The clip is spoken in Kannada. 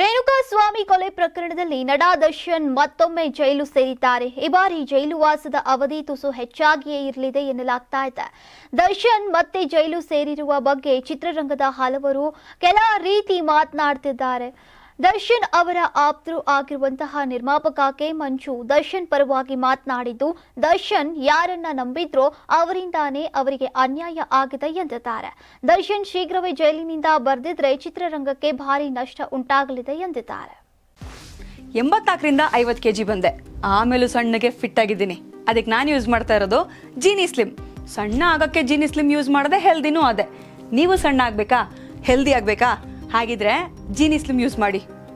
ರೇಣುಕಾ ಸ್ವಾಮಿ ಕೊಲೆ ಪ್ರಕರಣದಲ್ಲಿ ನಡಾ ದರ್ಶನ್ ಮತ್ತೊಮ್ಮೆ ಜೈಲು ಸೇರಿದ್ದಾರೆ. ಈ ಬಾರಿ ಜೈಲುವಾಸದ ಅವಧಿ ತುಸು ಹೆಚ್ಚಾಗಿಯೇ ಇರಲಿದೆ ಎನ್ನಲಾಗ್ತಾ ಇದೆ. ದರ್ಶನ್ ಮತ್ತೆ ಜೈಲು ಸೇರಿರುವ ಬಗ್ಗೆ ಚಿತ್ರರಂಗದ ಹಲವರು ಕೆಲ ರೀತಿ ಮಾತನಾಡ್ತಿದ್ದಾರೆ. ದರ್ಶನ್ ಅವರ ಆಪ್ತರು ಆಗಿರುವಂತಹ ನಿರ್ಮಾಪಕ ಕೆ ಮಂಜು ದರ್ಶನ್ ಪರವಾಗಿ ಮಾತನಾಡಿದ್ದು, ದರ್ಶನ್ ಯಾರನ್ನ ನಂಬಿದ್ರೋ ಅವರಿಂದಾನೇ ಅವರಿಗೆ ಅನ್ಯಾಯ ಆಗಿದೆ ಎಂದಿದ್ದಾರೆ. ದರ್ಶನ್ ಶೀಘ್ರವೇ ಜೈಲಿನಿಂದ ಬರೆದಿದ್ರೆ ಚಿತ್ರರಂಗಕ್ಕೆ ಭಾರಿ ನಷ್ಟ ಉಂಟಾಗಲಿದೆ ಎಂದಿದ್ದಾರೆ. ಎಂಬತ್ನಾಲ್ಕರಿಂದ ಐವತ್ತು ಕೆ ಜಿ ಬಂದೆ. ಆಮೇಲೂ ಸಣ್ಣಗೆ ಫಿಟ್ ಆಗಿದ್ದೀನಿ. ಅದಕ್ಕೆ ನಾನು ಯೂಸ್ ಮಾಡ್ತಾ ಇರೋದು ಜೀನಿ ಸ್ಲಿಮ್ ಸಣ್ಣ ಆಗಕ್ಕೆ ಜೀನಿ ಸ್ಲಿಮ್ ಯೂಸ್ ಮಾಡದೆ ಹೆಲ್ದಿನೂ ಅದೇ. ನೀವು ಸಣ್ಣ ಆಗಬೇಕಾ? ಹೆಲ್ದಿ ಆಗಬೇಕಾ? ಹಾಗಿದ್ರೆ ಜೀನಿ ಸ್ಲಿಮ್ ಯೂಸ್ ಮಾಡಿ.